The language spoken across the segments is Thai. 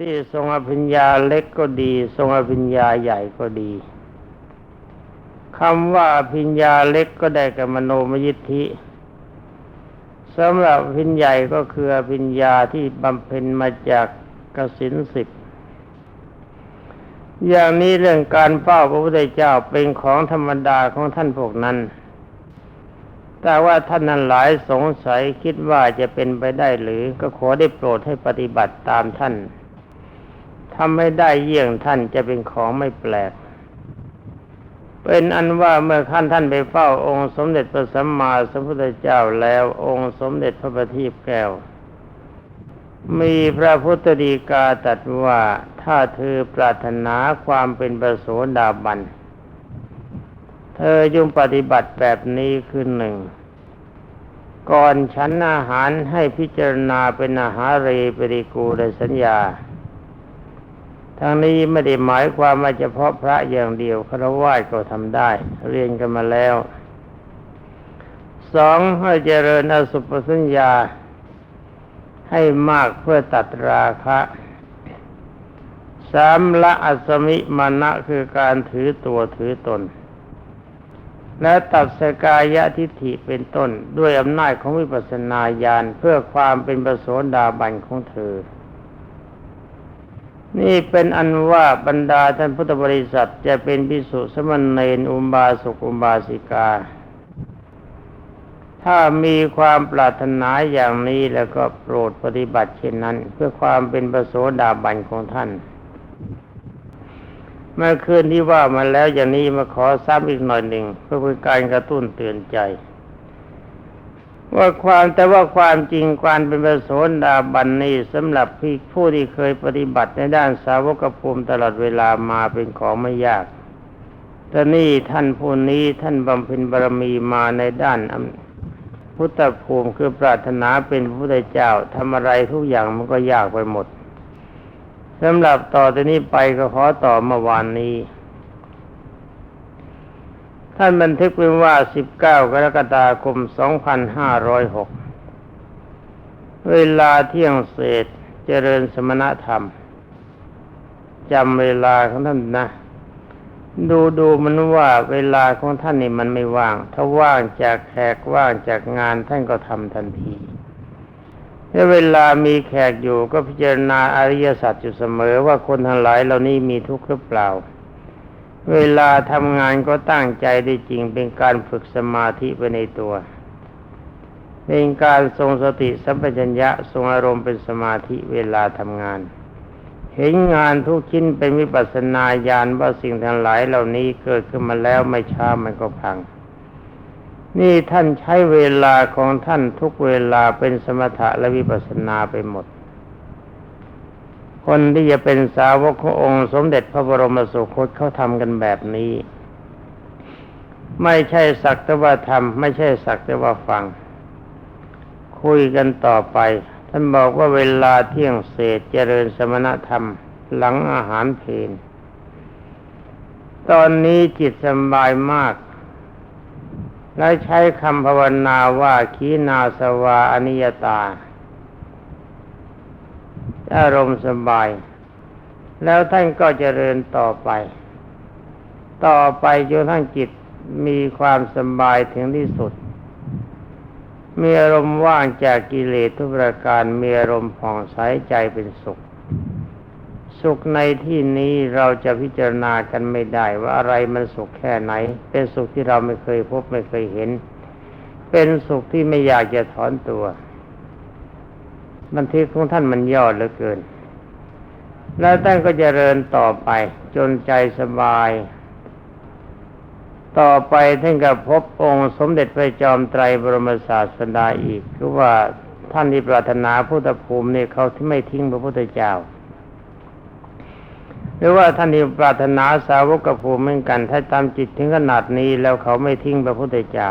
ที่ทรงอภิญญาเล็กก็ดี ทรงอภิญญาใหญ่ก็ดีคำว่าอภิญญาเล็กก็ได้กับมโนมยิทธิสำหรับอภิญญาก็คืออภิญญาที่บำเพ็ญมาจากกสินสิบอย่างนี้เรื่องการเฝ้าพระพุทธเจ้าเป็นของธรรมดาของท่านพวกนั้น แต่ว่าท่านนั้นหลายสงสัยคิดว่าจะเป็นไปได้หรือก็ขอได้โปรดให้ปฏิบัติตามท่าน ทำให้ได้เยี่ยงท่านจะเป็นของไม่แปลก เป็นอันว่าเมื่อขั้นท่านไปเฝ้าองค์สมเด็จพระสัมมาสัมพุทธเจ้าแล้วองค์สมเด็จพระบัณฑิตแก้ว มีพระพุทธดีกาตรัสว่าถ้าเธอปรารถนาความเป็นประโสดาบัน เธอจงปฏิบัติแบบนี้คือหนึ่งก่อนฉันอาหารให้พิจารณาเป็นอาหารเรปริกูในสัญญา ทางนี้ไม่ได้หมายความว่าเฉพาะพระอย่างเดียวคารวะก็ทำได้ เรียนกันมาแล้วสองให้เจริญอสุปสัญญา ให้มากเพื่อตัดราคะสามละอัสมิมานะคือการถือตัวถือตน และตัดสกายะทิฏฐิเป็นต้นด้วยอำนาจของวิปัสสนาญาณเพื่อความเป็นประโสดาบันของเธอ นี่เป็นอันว่าบรรดาท่านพุทธบริษัทจะเป็นพิสุสมณเณรอุบาสกอุบาสิกา ถ้ามีความปรารถนาอย่างนี้แล้วก็โปรดปฏิบัติเช่นนั้น เพื่อความเป็นประโสดาบันของท่าน เมื่อคืนที่ว่ามาแล้วอย่างนี้มาขอซ้ำอีกหน่อยหนึ่งเพื่อเป็นการกระตุ้นเตือนใจ ว่าความแต่ว่าความจริงความเป็นประโสดาบันนี้สำหรับพี่ผู้ที่เคยปฏิบัติในด้านสาวกภูมิตลอดเวลามาเป็นของไม่ยากแต่นี่ท่านผู้นี้ท่านบำเพ็ญบารมีมาในด้านพุทธภูมิคือปรารถนาเป็นพระพุทธเจ้าทำอะไรทุกอย่างมันก็ยากไปหมดสำหรับต่อจากนี้ไปก็ขอต่อเมื่อวานนี้ ท่านบันทึกไว้ว่า 19 กรกฎาคม 2506 เวลาเที่ยงเศษเจริญสมณธรรมจำเวลาของท่านนะ ดูดูมันว่าเวลาของท่านนี่มันไม่ว่าง ถ้าว่างจากแขกว่างจากงานท่านก็ทำทันทีถ้าเวลามีแขกอยู่ก็พิจารณาอริยสัจอยู่เสมอว่าคนทั้งหลายเหล่านี้มีทุกข์หรือเปล่า เวลาทำงานก็ตั้งใจได้จริงเป็นการฝึกสมาธิไปในตัว เป็นการทรงสติสัมปชัญญะทรงอารมณ์เป็นสมาธิเวลาทำงาน เห็นงานทุกชิ้นเป็นวิปัสสนาญาณว่าสิ่งทั้งหลายเหล่านี้เกิดขึ้นมาแล้วไม่ช้ามันก็พัง นี่ท่านใช้เวลาของท่านทุกเวลาเป็นสมถะและวิปัสสนาไปหมด คนที่จะเป็นสาวกขององค์ สมเด็จพระบรมสุคตเขาทำกันแบบนี้ ไม่ใช่สักแต่ว่าทำไม่ใช่สักแต่ว่าฟัง คุยกันต่อไป ท่านบอกว่าเวลาเที่ยงเศษเจริญสมณธรรม หลังอาหารเพลนตอนนี้จิตสบายมาก และใช้คำภาวนาว่าขีนาสวาอนิยตา อารมณ์สบาย แล้วท่านก็เจริญต่อไป ต่อไปจนทั้งจิตมีความสบายถึงที่สุด มีอารมณ์ว่างจากกิเลสทุกประการมีอารมณ์ผ่องใสใจเป็นสุข สุขในที่นี้เราจะพิจารณากันไม่ได้ว่าอะไรมันสุขแค่ไหน เป็นสุขที่เราไม่เคยพบไม่เคยเห็น เป็นสุขที่ไม่อยากจะถอนตัว บันทึกของท่านมันย่อเหลือเกิน แล้วท่านก็จเจริญต่อไป จนใจสบาย ต่อไปท่านก็พบองค์สมเด็จพระจอมไตรบรมศาสดาอีกคือว่าท่านที่ปรารถนาพุทธภูมิเนี่ยเขาที่ไม่ทิ้งพระพุทธเจ้าหรือว่าท่านที่ปรารถนาสาวกภูมิเหมือนกัน ถ้าตามจิตถึงขนาดนี้แล้วเขาไม่ทิ้งพระพุทธเจ้า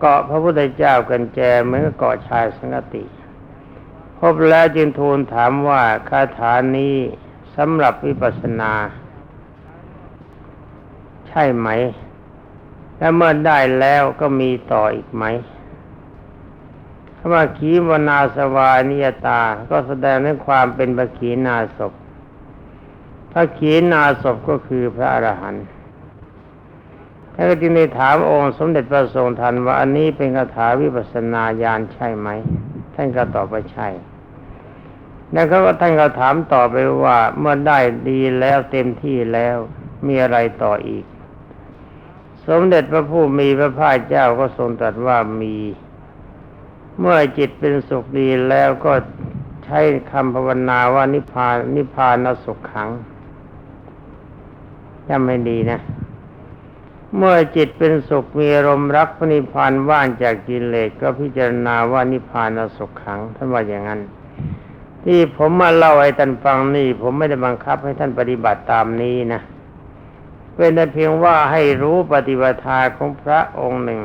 เกาะพระพุทธเจ้ากันแจเหมือนเกาะชายสังกติ พบแล้วจึงทูลถามว่าคาถานี้สำหรับวิปัสสนา ใช่ไหม และเมื่อได้แล้วก็มีต่ออีกไหมคำว่าขีวนาสวานิยตา ก็แสดงถึงความเป็นพระขีณาสพพระขีณาสพก็คือพระอรหันต์ท่านก็จึงได้ถามองค์สมเด็จพระทรงทันว่าอันนี้เป็นคาถาวิปัสสนาญาณใช่ไหม ท่านก็ตอบว่าใช่ แล้วเขาก็ท่านก็ถามต่อไปว่าเมื่อได้ดีแล้วเต็มที่แล้วมีอะไรต่ออีก สมเด็จพระผู้มีพระภาคเจ้าก็ทรงตรัสว่ามี เมื่อจิตเป็นสุขดีแล้วก็ใช้คำภาวนาว่านิพพานนิพพานสุขขังจำให้ดีนะ เมื่อจิตเป็นสุขมีอารมณ์รักพระนิพพานว่างจากกิเลสก็พิจารณาว่านิพพานสุขขังท่านว่าอย่างนั้น ที่ผมมาเล่าให้ท่านฟังนี่ ผมไม่ได้บังคับให้ท่านปฏิบัติตามนี้นะเป็นแต่เพียงว่าให้รู้ปฏิบัติของพระองค์หนึ่ง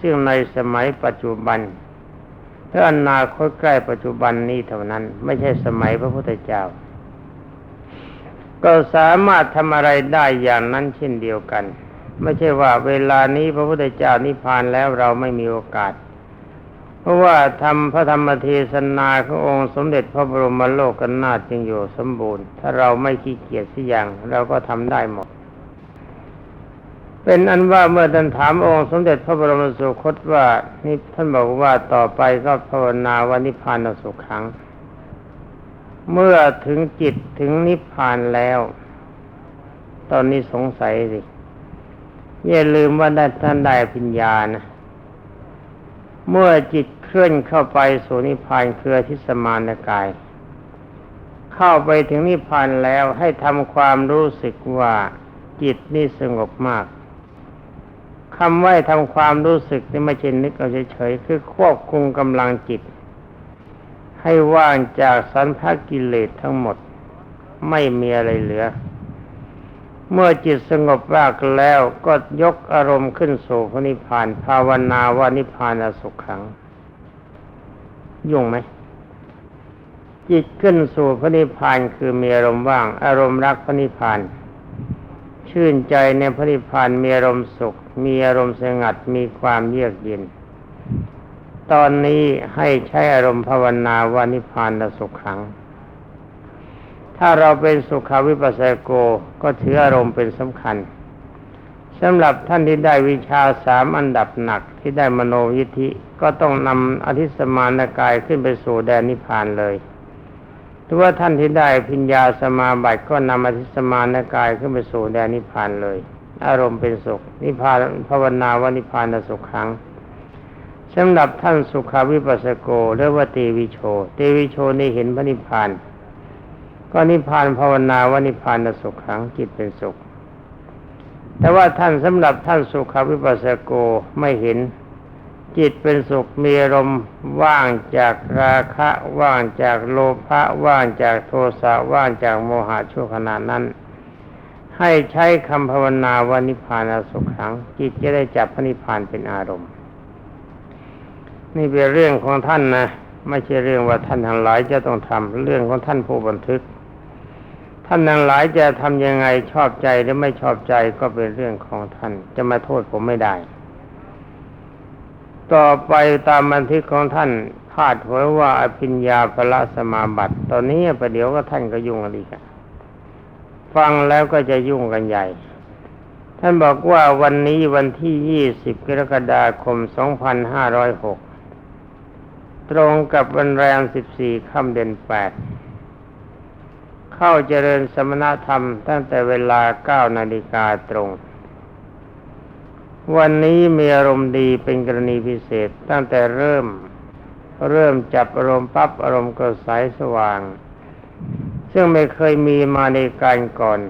ซึ่งในสมัยปัจจุบันและอนาคตใกล้ปัจจุบันนี้เท่านั้น ไม่ใช่สมัยพระพุทธเจ้า ก็สามารถทำอะไรได้อย่างนั้นเช่นเดียวกัน ไม่ใช่ว่าเวลานี้พระพุทธเจ้านิพพานแล้วเราไม่มีโอกาส เพราะว่าทำพระธรรมเทศนาขององค์สมเด็จพระบรมโลกกนาจึงอยู่สมบูรณ์ ถ้าเราไม่ขี้เกียจสิอย่างเราก็ทำได้หมด เป็นอันว่าเมื่อท่านถามองค์สมเด็จพระบรมสุคตว่านี่ท่านบอกว่าต่อไปก็ภาวนาว่านิพพานสุขขังเมื่อถึงจิตถึงนิพพานแล้ว ตอนนี้สงสัยสิ อย่าลืมว่าได้ท่านได้ปัญญานะเมื่อจิตเคลื่อนเข้าไปสู่นิพพานเครือทิสมานกาย เข้าไปถึงนิพพานแล้วให้ทำความรู้สึกว่าจิตนี่สงบมากคำว่าทำความรู้สึกนี่ไม่ใช่นึกเอาเฉยๆคือควบคุมกำลังจิต ให้ว่างจากสันพกิเลสทั้งหมด ไม่มีอะไรเหลือ เมื่อจิตสงบมากแล้วก็ยกอารมณ์ขึ้นสู่พระนิพพาน ภาวนาว่านิพพานสุขขัง ยุ่งไหม จิตขึ้นสู่พระนิพพานคือมีอารมณ์ว่าง อารมณ์รักพระนิพพาน ชื่นใจในพระนิพพานมีอารมณ์สุข มีอารมณ์สงัดมีความเยือกเย็น ตอนนี้ให้ใช้อารมณ์ภาวนาว่านิพพานสุขขัง ถ้าเราเป็นสุขาวิปัสสโกก็ถืออารมณ์เป็นสำคัญสำหรับท่านที่ได้วิชาสามอันดับหนักที่ได้มโนยิธิก็ต้องนำอธิสมานกายขึ้นไปสู่แดนนิพพานเลยหรือว่าท่านที่ได้พิญญาสมาบัติก็นำอธิสมานกายขึ้นไปสู่แดนนิพพานเลย อารมณ์เป็นสุข นิพพานภาวนาว่านิพพานสุขขังสำหรับท่านสุขาวิปัสสโกเรียกว่าเตวิโชเตวิโชนี่เห็นพระนิพพาน ก็นิพพานภาวนาว่านิพพานสุขขังจิตเป็นสุข แต่ว่าท่านสำหรับท่านสุขาวิปัสสโกไม่เห็น จิตเป็นสุขมีอารมณ์ว่างจากราคะว่างจากโลภะว่างจากโทสะว่างจากโมหะชั่วขณะนั้น ให้ใช้คำภาวนาว่านิพพานสุขขัง จิตจะได้จับพระนิพพานเป็นอารมณ์ นี่เป็นเรื่องของท่านนะไม่ใช่เรื่องว่าท่านทั้งหลายจะต้องทำเรื่องของท่านผู้บันทึก ท่านทั้งหลายจะทำยังไงชอบใจหรือไม่ชอบใจก็เป็นเรื่องของท่าน จะมาโทษผมไม่ได้ ต่อไปตามบันทึกของท่านพาดหัวว่าอภิญญาพละสมาบัติ ตอนนี้ประเดี๋ยวก็ท่านก็ยุ่งกันอีกอะฟังแล้วก็จะยุ่งกันใหญ่ ท่านบอกว่าวันนี้วันที่20กรกฎาคม2506ตรงกับวันแรม14ค่ำเดือน8 เข้าเจริญสมณธรรมตั้งแต่เวลา9นาฬิกาตรง วันนี้มีอารมณ์ดีเป็นกรณีพิเศษตั้งแต่เริ่มเริ่มจับอารมณ์ปั๊บอารมณ์ก็ใสสว่าง ซึ่งไม่เคยมีมาในการก่อน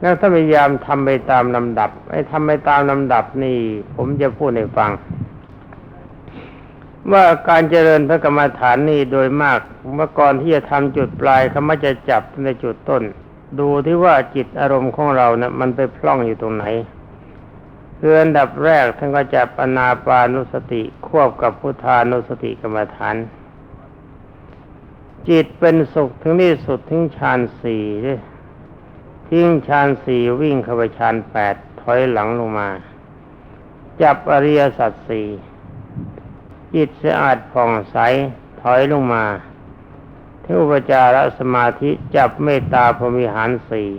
แล้วถ้าพยายามทำไปตามลำดับไอ้ทำไปตามลำดับนี่ ผมจะพูดให้ฟัง ว่าการเจริญพระกรรมฐานนี่โดยมากเมื่อก่อนที่จะทำจุดปลายเขามักจะจับในจุดต้น ดูที่ว่าจิตอารมณ์ของเรานะ่ะมันไปพล่องอยู่ตรงไหนเคืออันดับแรกท่านก็จับอนาปานุสติควบกับพุทธานุสติกรรมฐาน จิตเป็นสุขถึงที่สุดถึงฌานสี่ทิ้งฌานสี่วิ่งเข้าไปฌานแปดถอยหลังลงมา จับอริยสัจสี่ จิตสะอาดผ่องใสถอยลงมาถึงอุปจารสมาธิจับเมตตาพรมิหารสี่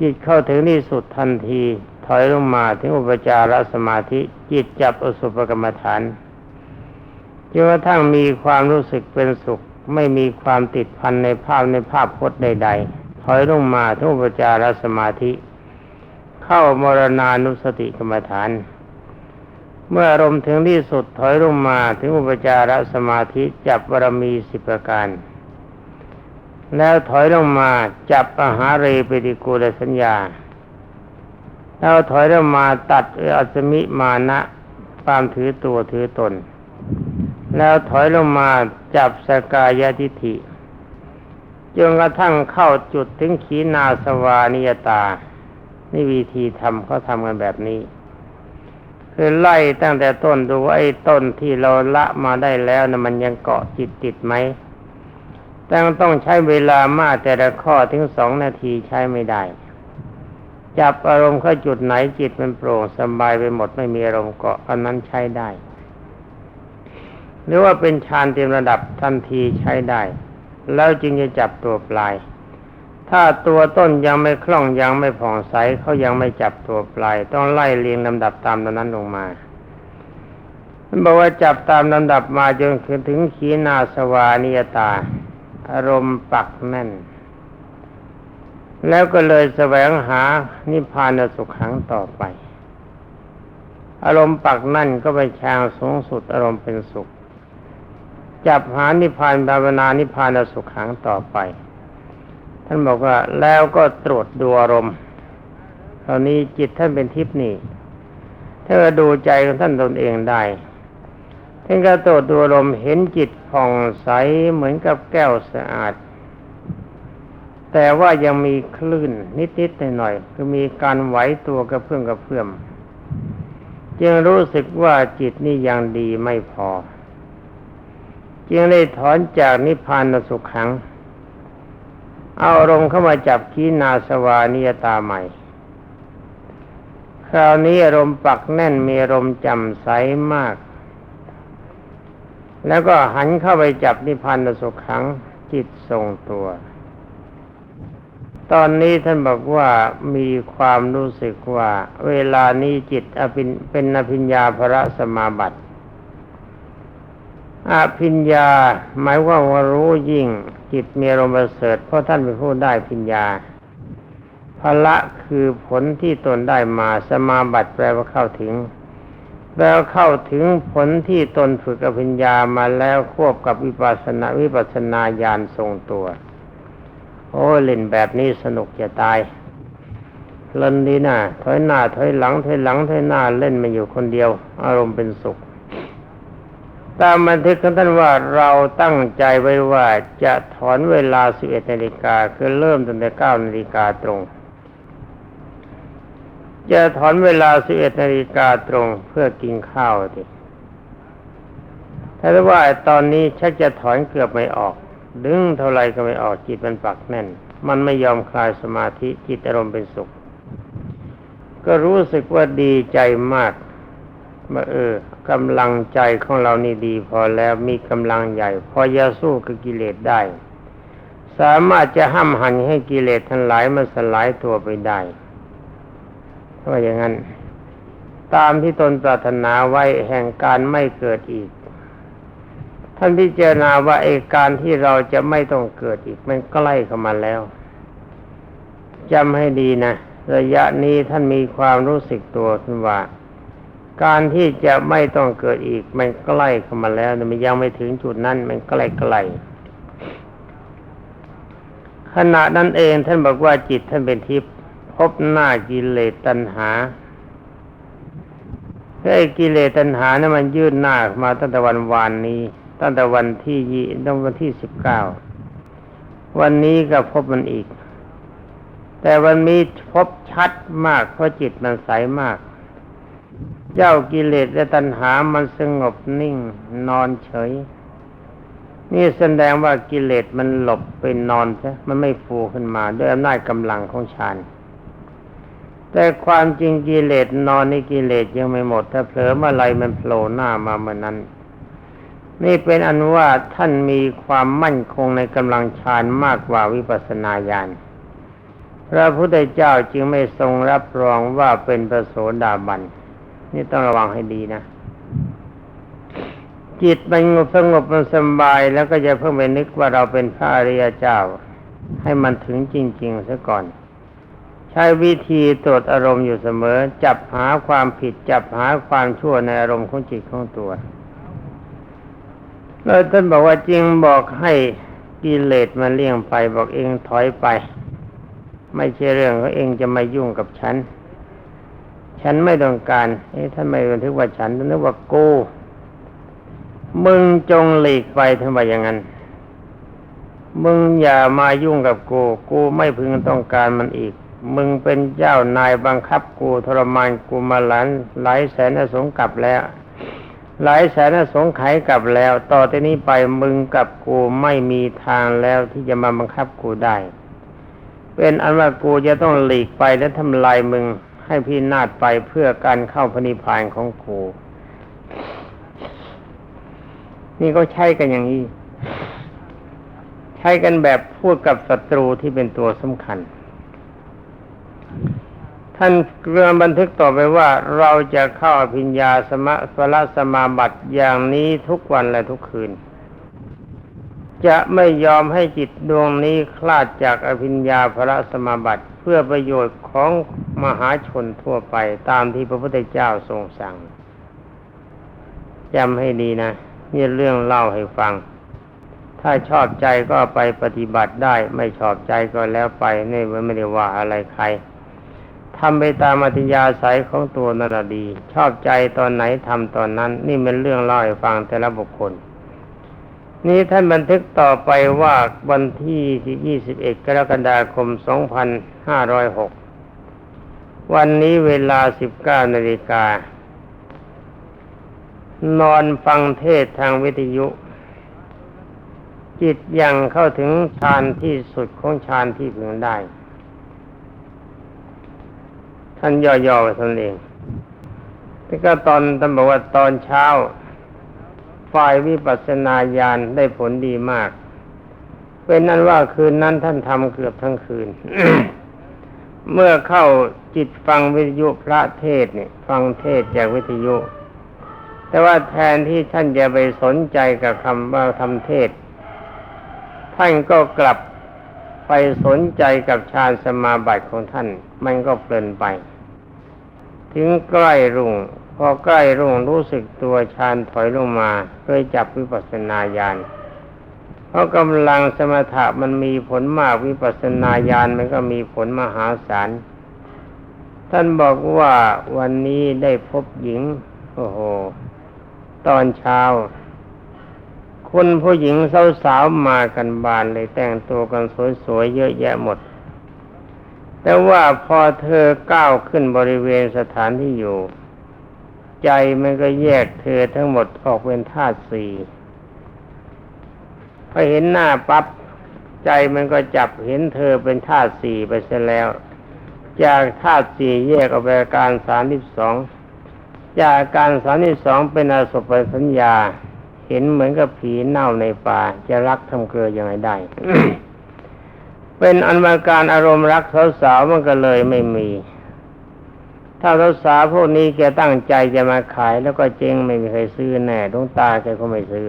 จิตเข้าถึงที่สุดทันที ถอยลงมาถึงอุปจารสมาธิ จิตจับอสุภกรรมฐานจนกระทั่งมีความรู้สึกเป็นสุข ไม่มีความติดพันในภาพในภาพพจน์ใด ๆ ถอยลงมาถึงอุปจารสมาธิ เข้ามรณานุสติกรรมฐาน เมื่ออารมณ์ถึงที่สุดถอยลงมาถึงอุปจารสมาธิจับบารมีสิบประการ แล้วถอยลงมาจับอาหาเรปฏิกูลสัญญา แล้วถอยลงมาตัดอัศมิมานะความถือตัวถือตน แล้วถอยลงมาจับสกายทิฐิจนกระทั่งเข้าจุดถึงขีนาสวานิยตา นี่วิธีทำเขาทำกันแบบนี้ คือไล่ตั้งแต่ต้นดูว่าไอ้ต้นที่เราละมาได้แล้วนะมันยังเกาะจิตติดไหมแต่ต้องใช้เวลามากแต่ละข้อถึงสองนาทีใช้ไม่ได้ จับอารมณ์เข้าจุดไหนจิตมันโปร่งสบายไปหมดไม่มีอารมณ์เกาะอันนั้นใช้ได้ หรือว่าเป็นฌานเต็มระดับทันทีใช้ได้ แล้วจึงจะจับตัวปลาย ถ้าตัวต้นยังไม่คล่องยังไม่ผ่องใสเขายังไม่จับตัวปลาย ต้องไล่เรียงลำดับตามนั้นลงมามันบอกว่าจับตามลำดับมาจนถึงขีนาสวานิยตา อารมณ์ปักแน่น แล้วก็เลยแสวงหานิพพานสุขขังต่อไป อารมณ์ปักนั่นก็ไปแชางสูงสุดอารมณ์เป็นสุข จับหานิพพานภาวนานิพพานสุขขังต่อไป ท่านบอกว่าแล้วก็ตรวจดูอารมณ์ตอนนี้จิตท่านเป็นทิพย์นี่ถ้าดูใจของท่านตนเองได้ท่านก็ตรวจดูอารมณ์เห็นจิตผ่องใสเหมือนกับแก้วสะอาด แต่ว่ายังมีคลื่นนิดๆหน่อยๆคือมีการไหวตัวกระเพื่อมกระเพื่อมจึงรู้สึกว่าจิตนี่ยังดีไม่พอ จึงได้ถอนจากนิพพานสุขขัง เอารมเข้ามาจับขีนาสวานิยตาใหม่ คราวนี้อารมณ์ปักแน่นมีอารมณ์จำใสมาก แล้วก็หันเข้าไปจับนิพพานสุขขังจิตทรงตัว ตอนนี้ท่านบอกว่ามีความรู้สึกว่า เวลานี้จิตอภินเป็นอภิญญาภระสมาบัติ อภิญญา หมายว่าว่ารู้ยิ่ง จิตมีอารมณ์ประเสริฐเพราะท่านเป็นผู้ได้พิญญาภละคือผลที่ตนได้มาสมาบัติแปลว่าเข้าถึงแปลว่าเข้าถึงผลที่ตนฝึกอภิญญามาแล้วควบกับวิปัสสนาวิปัสสนาญาณทรงตัว โอ้เล่นแบบนี้สนุกจะตายเล่นดีนะถอยหน้าถอยหลังถอยหลังถอยหน้าเล่นมาอยู่คนเดียว อารมณ์เป็นสุข ตามบันทึกของท่านว่าเราตั้งใจไว้ว่าจะถอนเวลา 11นาฬิกาคือเริ่มตั้งแต่9นาฬิกาตรง จะถอนเวลา 11นาฬิกาตรงเพื่อกินข้าวดิถ้าว่าตอนนี้ชักจะถอนเกือบไม่ออก ดึงเท่าไรก็ไม่ออกจิตมันปักแน่น มันไม่ยอมคลายสมาธิจิตอารมณ์เป็นสุข ก็รู้สึกว่าดีใจมาก ว่าเออกำลังใจของเรานี่ดีพอแล้วมีกำลังใหญ่ พอจะสู้กับกิเลสได้ สามารถจะห้ามหันให้กิเลสทั้งหลายมันสลายตัวไปได้เพราะอย่างนั้น ตามที่ตนปรารถนาไว้แห่งการไม่เกิดอีก ท่านพิจารณาว่าไอ้การที่เราจะไม่ต้องเกิดอีกมันใกล้เข้ามาแล้วจำให้ดีนะระยะนี้ท่านมีความรู้สึกตัวขึ้นว่า การที่จะไม่ต้องเกิดอีก มันใกล้เข้ามาแล้วมันยังไม่ถึงจุดนั้น มันใกล้ไกลขณะนั้นเองท่านบอกว่าจิตท่านเป็นทิพย์พบหน้ากิเลสตัณหาไอ้กิเลสตัณหานี่ยมันยื่นหน้ามาตั้งแต่วันวานนี้ ตั้งแต่วันที่ยี่ตั้งวันที่สิบเก้าวันนี้ก็พบมันอีก แต่วันนี้พบชัดมากเพราะจิตมันใสมาก เจ้ากิเลสและตัณหามันสงบนิ่ง นอนเฉย นี่แสดงว่ากิเลสมันหลบไปนอนใช่มันไม่ฟูขึ้นมา ด้วยอำนาจกำลังของฌานแต่ความจริงกิเลสนอนในกิเลสยังไม่หมด ถ้าเผลอเมื่อไรมันโผล่หน้ามาเมื่อนั้น นี่เป็นอันว่าท่านมีความมั่นคงในกำลังฌานมากกว่าวิปัสสนาญาณพระพุทธเจ้าจึงไม่ทรงรับรองว่าเป็นพระโสดาบัน นี่ต้องระวังให้ดีนะ จิตมันสงบมันสบายแล้วก็จะเพิ่งไปนึกว่าเราเป็นพระอริยเจ้า ให้มันถึงจริง ๆซะก่อน ใช้วิธีตรวจอารมณ์อยู่เสมอ จับหาความผิดจับหาความชั่วในอารมณ์ของจิตของตัวแล้วท่านบอกว่าจริงบอกให้กิเลสมันเลี่ยงไปบอกเองถอยไป ไม่ใช่เรื่องของเองจะมายุ่งกับฉัน ฉันไม่ต้องการเอ้ท่านไม่บันทึกว่าฉันท่านนึกว่ากูมึงจงหลีกไปท่านว่าอย่างนั้น มึงอย่ามายุ่งกับกู กูไม่พึงต้องการมันอีก มึงเป็นเจ้านายบังคับกูทรมานกูมาหลายหลายแสนอสงกลับแล้ว หลายแสนอสงไขยกลับแล้ว ต่อจากนี้ไปมึงกับกูไม่มีทางแล้วที่จะมาบังคับกูได้ เป็นอันว่ากูจะต้องหลีกไปและทำลายมึง ให้พี่นาฏไปเพื่อการเข้าพนิพานของกูนี่ก็ใช้กันอย่างนี้ ใช้กันแบบพูดกับศัตรูที่เป็นตัวสำคัญ ท่านเรื่องบันทึกต่อไปว่าเราจะเข้าอภิญญาสมะสละสมาบัติอย่างนี้ทุกวันและทุกคืน จะไม่ยอมให้จิตดวงนี้คลาดจากอภิญญาพระสมบัติเพื่อประโยชน์ของมหาชนทั่วไปตามที่พระพุทธเจ้าทรงสั่งจำให้ดีนะนี่เรื่องเล่าให้ฟัง ถ้าชอบใจก็ไปปฏิบัติได้ ไม่ชอบใจก็แล้วไปนี่ไม่ได้ว่าอะไรใครทำไปตามอัธยาศัยของตัวนั่นละดี ชอบใจตอนไหนทำตอนนั้น นี่เป็นเรื่องเล่าให้ฟังแต่ละบุคคล นี่ท่านบันทึกต่อไปว่าวันที่ที่21 กรกฎาคม 2506 วันนี้เวลา 19นาฬิกา นอนฟังเทศทางวิทยุ จิตยังเข้าถึงฌานที่สุดของฌานที่พึงได้ ท่านย่อๆไว้ท่านเองแต่ก็ตอนท่านบอกว่าตอนเช้า ฝ่ายวิปัสสนาญาณได้ผลดีมาก เป็นนั้นว่าคืนนั้นท่านทำเกือบทั้งคืน เมื่อเข้าจิตฟังวิทยุพระเทศเนี่ยฟังเทศจากวิทยุ แต่ว่าแทนที่ท่านจะไปสนใจกับคำว่าทำเทศ ท่านก็กลับไปสนใจกับฌานสมาบัติของท่าน มันก็เพลินไป ถึงใกล้รุ่ง พอใกล้รุ่งรู้สึกตัวฌานถอยลงมาเคยจับวิปัสสนาญาณเพราะกำลังสมถะมันมีผลมากวิปัสสนาญาณมันก็มีผลมหาศาลท่านบอกว่าวันนี้ได้พบหญิง โอ้โห ตอนเช้าคนผู้หญิงสาวๆมากันบานเลยแต่งตัวกันสวยๆเยอะแยะหมด แต่ว่าพอเธอก้าวขึ้นบริเวณสถานที่อยู่ ใจมันก็แยกเธอทั้งหมดออกเป็นธาตุสี่พอเห็นหน้าปั๊บใจมันก็จับเห็นเธอเป็นธาตุสี่ไปเสียแล้ว จากธาตุสี่แยกออกไปการสามสิบสองจากการสามสิบสองเป็นอสุภสัญญา เห็นเหมือนกับผีเน่าในป่า จะรักทำเกลือยังไงได้ เป็นอันว่าการอารมณ์รักสาวๆมันก็เลยไม่มี ถ้าสาวๆพวกนี้แกตั้งใจจะมาขายแล้วก็เจ๊งไม่มีใครซื้อแน่ดวงตาแกก็ไม่ซื้อ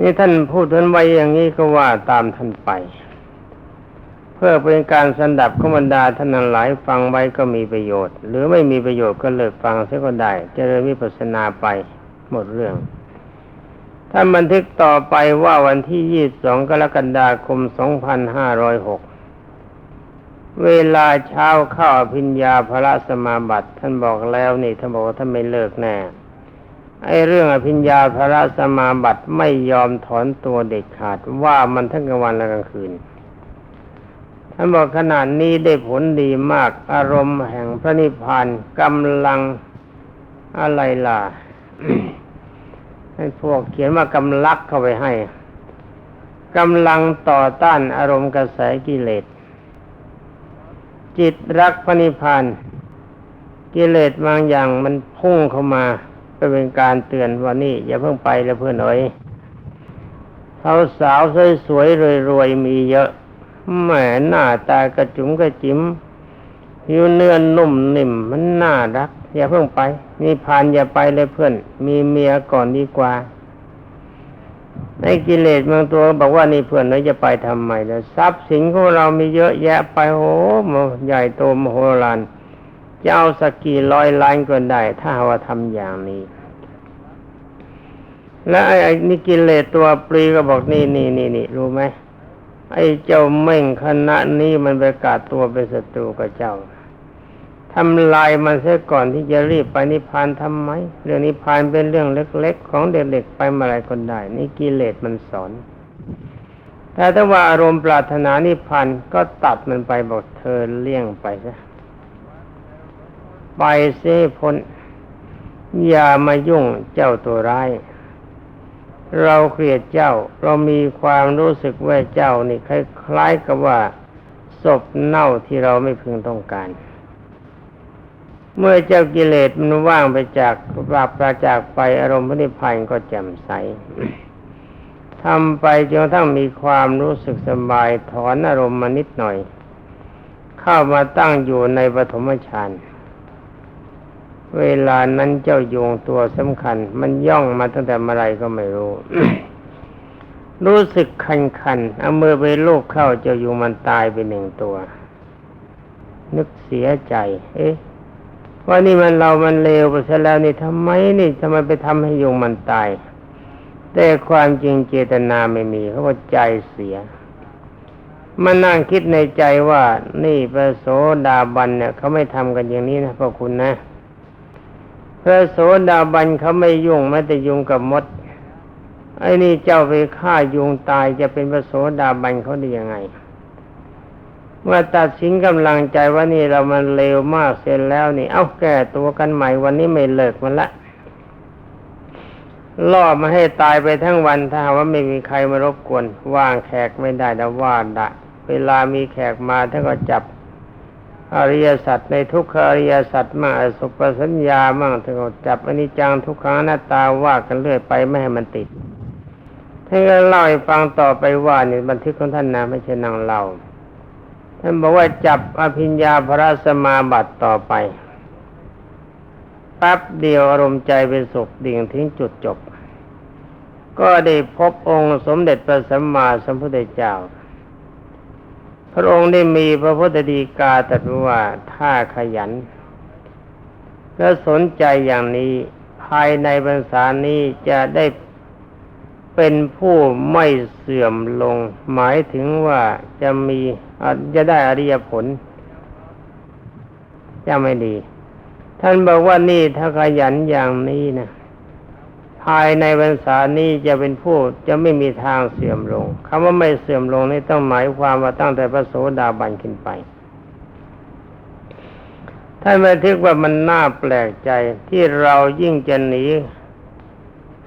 นี่ท่านพูดท่านไว้อย่างนี้ก็ว่าตามท่านไป เพื่อเป็นการสันดับขบรรดาท่านหลายฟังไว้ก็มีประโยชน์ หรือไม่มีประโยชน์ก็เลิกฟังเสียก็ได้เจริญวิปัสสนาไปหมดเรื่องท่านบันทึกต่อไปว่าวันที่ 22 กรกฎาคม 2506 เวลาเช้าเข้าอภิญญาพระสมาบัติท่านบอกแล้วนี่ท่านบอกว่าท่านไม่เลิกแน่ไอ้เรื่องอภิญญาพระสมาบัติไม่ยอมถอนตัวเด็ดขาดว่ามันทั้งกลางวันและกลางคืนท่านบอกขนาดนี้ได้ผลดีมากอารมณ์แห่งพระนิพพานกำลังอะไรล่ะ ให้พวกเขียนว่ากำลักเข้าไปให้กำลังต่อต้านอารมณ์กระแสกิเลส จิตรักพระนิพพานกิเลสบางอย่างมันพุ่งเข้ามาก็เป็นการเตือนว่านี่อย่าเพิ่งไปแล้วเพื่อนเอ๋ยสาวสาวสวยๆรวยๆมีเยอะแหมหน้าตากระจุ๋มกระจิ๋มผิวเนื้อนุ่มนิ่มมันน่ารัก อย่าเพิ่งไปนิพพานอย่าไปเลยเพื่อน มีเมียก่อนดีกว่า ในกิเลสบางตัวบอกว่านี่เพื่อนเราจะไปทำไมแล้วทรัพย์สินของเรามีเยอะแยะไปโอ้โหใหญ่โตมโหฬารจะเอาสักกี่ร้อยล้านก็ได้ ถ้าว่าทำอย่างนี้ และไอ้นี่กิเลสตัวปรีก็บอกนี่นี่นี่นี่รู้ไหมไอ้เจ้าเม่งคณะนี้มันไปกาดตัวเป็นศัตรูกับเจ้าำลายมันเสียก่อนที่จะรีบไปนิพพานทำไม เรื่องนิพพานเป็นเรื่องเล็กๆ ของเด็กๆไปเมื่อไรคนได้ นี่กิเลสมันสอน แต่ถ้าว่าอารมณ์ปรารถนานิพพานก็ตัดมันไปบอกเธอเลี่ยงไปซะไปเสียพ้นอย่ามายุ่งเจ้าตัวร้าย เราเกลียดเจ้า เรามีความรู้สึกว่าเจ้านี่คล้ายๆกับว่าศพเน่าที่เราไม่พึงต้องการ เมื่อเจ้ากิเลสมันว่างไปจากปราบปราจากไปอารมณ์พระนิพพานก็แจ่มใสทำไปจนกระทั่งมีความรู้สึกสบายถอนอารมณ์มานิดหน่อย เข้ามาตั้งอยู่ในปฐมฌานเวลานั้นเจ้าโยงตัวสำคัญ มันย่องมาตั้งแต่เมื่อไรก็ไม่รู้ รู้สึกคันคันเอามือไปลูกเข้าเจ้ายุงมันตายไปหนึ่งตัว นึกเสียใจ เอ๊ะ ว่านี่มันเรามันเลวไปซะแล้วนี่ทำไมนี่ทำไมไปทำให้ยุงมันตาย แต่ความจริงเจตนาไม่มีเขาว่าใจเสียมันนั่งคิดในใจว่า นี่พระโสดาบันเนี่ยเขาไม่ทำกันอย่างนี้นะพระคุณนะ พระโสดาบันเขาไม่ยุ่งแม้แต่ยุงกับมดไอ้นี่เจ้าไปฆ่ายุงตายจะเป็นพระโสดาบันเขาได้ยังไง เมื่อตัดสินกำลังใจว่านี่เรามันเลวมากเสร็จแล้วนี่ เอ้าแก้ตัวกันใหม่วันนี้ไม่เลิกมันละล่อมาให้ตายไปทั้งวันถ้าว่าไม่มีใครมารบกวนว่างแขกไม่ได้แล้วว่าดะเวลามีแขกมาท่านก็จับอริยสัจในทุกขอริยสัจมั่งอสุปสัญญามั่งท่านก็จับอนิจจังทุกขังนัตตาว่ากันเรื่อยไปไม่ให้มันติดท่านก็เล่าให้ฟังต่อไปว่านี่บันทึกของท่านนะไม่ใช่นางเล่า ท่านบอกว่าจับอภิญญาพระสมาบัติต่อไปแป๊บเดียวอารมณ์ใจเป็นสุขดิ่งถึงจุดจบ ก็ได้พบองค์สมเด็จพระสัมมาสัมพุทธเจ้า พระองค์ได้มีพระพุทธดีกาตรัสว่าถ้าขยัน และสนใจอย่างนี้ภายในพรรษานี้จะได้ เป็นผู้ไม่เสื่อมลง หมายถึงว่าจะมีจะได้อริยผลจะไม่ดี ท่านบอกว่านี่ถ้าขยันอย่างนี้นะภายในพรรษานี้จะเป็นผู้จะไม่มีทางเสื่อมลงคำว่าไม่เสื่อมลงนี่ต้องหมายความว่าตั้งแต่พระโสดาบันขึ้นไปท่านบันทึกว่ามันน่าแปลกใจที่เรายิ่งจะหนี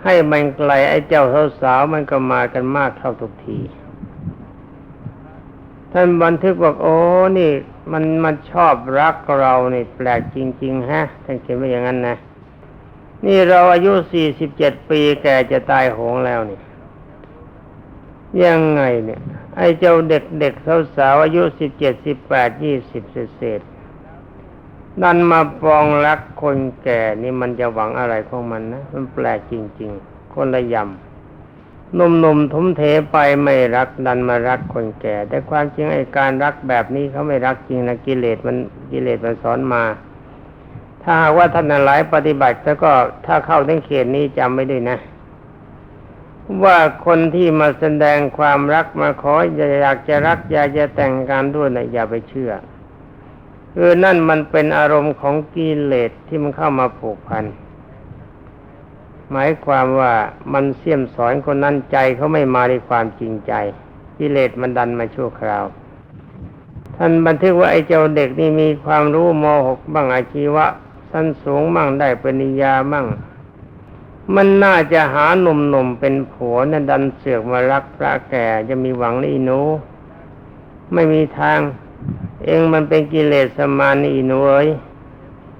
ให้มันไกลไอ้เจ้าสาวๆมันก็มากันมากเท่าทุกที ท่านบันทึกว่าโอ้นี่มันมันชอบรักเรานี่แปลกจริง ๆ ฮะ ท่านเขียนไว้อย่างนั้นนะ นี่เราอายุสี่สิบเจ็ดปีแกจะตายโหงแล้วนี่ ยังไงเนี่ย ไอ้เจ้าเด็กเด็กสาวๆอายุสิบเจ็ดสิบแปดยี่สิบเศษ ๆนั่นมาปองรักคนแก่นี่มันจะหวังอะไรของมันนะ มันแปลกจริง ๆ คนละยำหนุ่มๆทุ่มเทไปไม่รัก ดันมารักคนแก่ แต่ความจริงไอ้การรักแบบนี้เขาไม่รักจริงนะกิเลสมันกิเลสมันสอนมา ถ้าว่าท่านหลายปฏิบัติแล้วก็ถ้าเข้าถึงเขตนี้จำไม่ด้วยนะ ว่าคนที่มาแสดงความรักมาขออยากจะรักอยากจะแต่งงานด้วยนะอย่าไปเชื่อ คือนั่นมันเป็นอารมณ์ของกิเลสที่มันเข้ามาผูกพัน หมายความว่ามันเสี่ยมสอนคนนั้นใจเขาไม่มาด้วยความจริงใจกิเลสมันดันมาชั่วคราว ท่านบันทึกว่าไอ้เจ้าเด็กนี่มีความรู้มหกบ้างอาชีวะสั้นสูงมั่งได้ปริญญามั่ง มันน่าจะหาหนุ่มๆเป็นผัวนั่นดันเสือกมารักพระแก่จะมีหวังนี่หนู ไม่มีทาง เองมันเป็นกิเลสสมานีหนเวย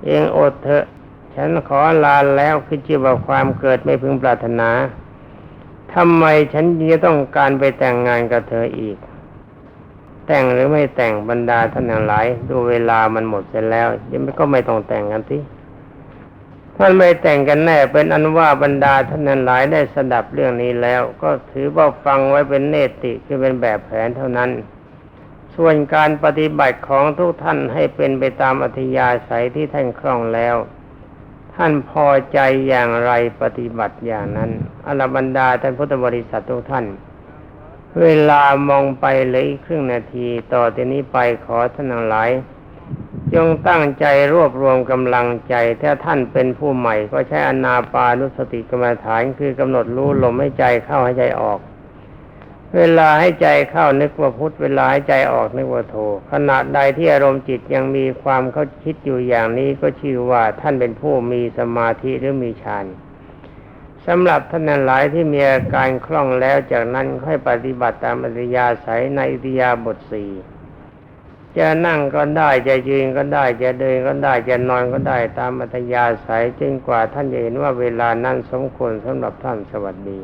เองอดเถอะ ฉันขอลาแล้วคือจีว่าความเกิดไม่พึงปรารถนาทำไมฉันยังต้องการไปแต่งงานกับเธออีก แต่งหรือไม่แต่งบรรดาท่านทั้งหลาย ดูเวลามันหมดเสร็จแล้วยังไม่ก็ไม่ต้องแต่งกันทีท่านไม่แต่งกันแน่เป็นอันว่าบรรดาท่านทั้งหลายได้สดับเรื่องนี้แล้ว ก็ถือว่าฟังไว้เป็นเนติคือเป็นแบบแผนเท่านั้น ส่วนการปฏิบัติของทุกท่านให้เป็นไปตามอัธยาศัยที่ท่านคล่องแล้ว ท่านพอใจอย่างไรปฏิบัติอย่างนั้นอรบรรดาท่านพุทธบริษัททุกท่าน เวลามองไปเหลือครึ่งนาทีต่อจากนี้ไปขอท่านทั้งหลายจงตั้งใจรวบรวมกำลังใจ ถ้าท่านเป็นผู้ใหม่ ก็ใช้อนาปานุสติกรรมฐานคือกำหนดรู้ลมให้ใจเข้าให้ใจออก เวลาให้ใจเข้านึกว่าพุทธเวลาให้ใจออกนึกว่าโทขณะใดที่อารมณ์จิตยังมีความเขาคิดอยู่อย่างนี้ก็ชื่อว่าท่านเป็นผู้มีสมาธิหรือมีฌานสำหรับท่านหลายที่มีอาการคล่องแล้วจากนั้นค่อยปฏิบัติตามอริยาศัยในอิริยาบถสี่จะนั่งก็ได้จะยืนก็ได้จะเดินก็ได้จะนอนก็ได้ตามอัธยาศัยจนกว่าท่านจะเห็นว่าเวลานั้นสมควรสำหรับท่านสวัสดี